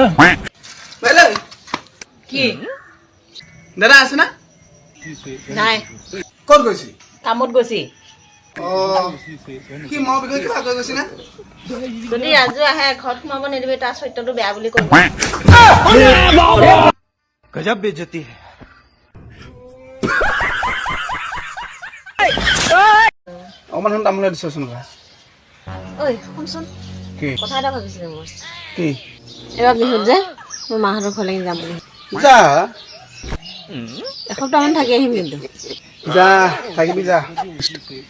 বুঝলেন কি দাদা আছে না নাই ক'ত গৈছি কামত গৈছি যদি ৰাজু আহে ঘৰত সোমাব নিদিবি তাৰ চৰিত্ৰটো বেয়া বুলি কয় গজব বেজতি অকমান তামোলে দিছচোন ঐ শুনচোন কথা এটা ভাবিছিলো মই। কি? এইবাৰ বিহুত যে মই মাহঁতৰ ঘৰলৈকে যাম বুলি। যা। এসপ্তাহমান থাকি আহিম কিন্তু। যা থাকিবি যা।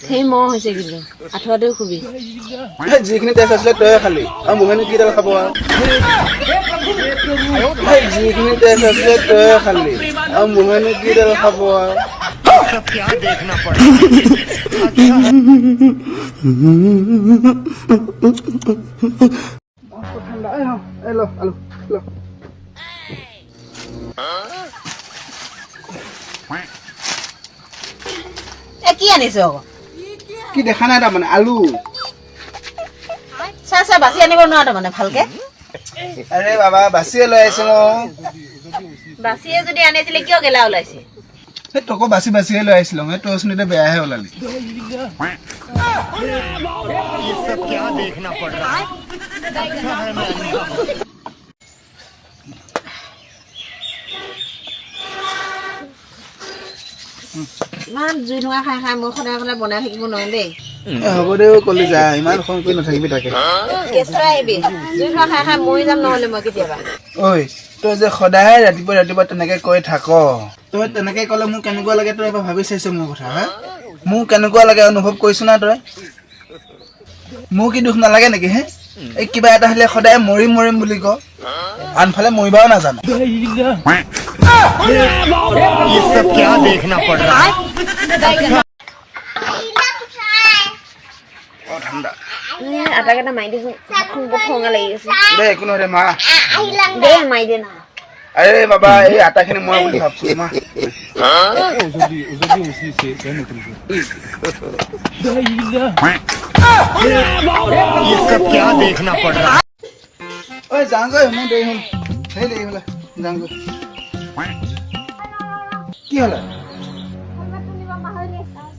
সেই মহ হৈছে কিন্তু আঁঠুৱাটোও খুবি। এই যিখিনি তেজ আছিলে তয়ে খালি। আৰু মোহেনো কিডাল খাব আৰু? এই যিখিনি তেজ আছিলে তয়ে খালি। আৰু মোহেনো কিডাল খাব আৰু? सब क्या देखना पड़ रहा है ঠাণ্ডা এই হ, এই ল আলু ল এ কি আনিছ আকৌ কি দেখা নাই তাৰমানে আলু চাই চাই বাচি আনিব নোৱাৰ তাৰমানে ভালকে আৰে বাবা বাছিয়ে লৈ আহিছো মই বাচিয়ে যদি আনিছিলে কিয় গেলা ওলাইছে এই তকো বাচি বাচিয়ে লৈ আহিছিলো। মই তোৰ শুনিলে বেয়াহে ওলালি। ৰাতিপুৱা ৰাতিপুৱা তেনেকে কৈ থাক। তই তেনেকৈ ক'লে মোক কেনেকুৱা লাগে তই এবাৰ ভাবি চাইছ মোৰ কথা হা? মোক কেনেকুৱা লাগে অনুভৱ কৰিছ না তই? মোৰ কি দুখ নালাগে নেকি হে? এই কিবা এটা হ'লে সদায় মৰিম মৰিম বুলি ক। আনফালে মৰিবাও নাজানো। দে একো নহয় দে মা। দে মাৰি দে না। আৰে বাবা এই আটাখিনি মই বুলি ভাবছো মা ये सब क्या देखना पड़ रहा है ঐ যাওঁগৈ মোৰ দেৰি হ'ল সেই দেৰি হ'লে যাওঁগৈ কি হ'লে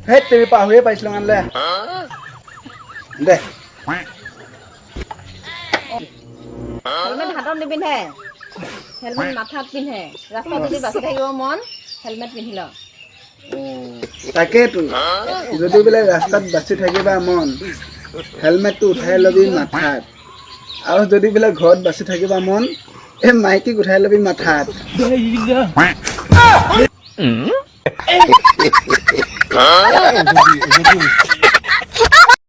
সেই তুমি পাহৰিয়ে পাইছিলো আনলে দে হেলমেট হাতত নিপিন্ধে হেলমেট মাথাত পিন্ধে ৰাস্তাত যদি বাচি থাকিব মন হেলমেট পিন্ধি ল তাকেইতো যদি বোলে ৰাস্তাত বাচি থাকিবা মন হেলমেটটো উঠাই ল'বি মাথাত আৰু যদি বোলে ঘৰত বাচি থাকিবা মন এই মাইকীক উঠাই ল'বি মাথাত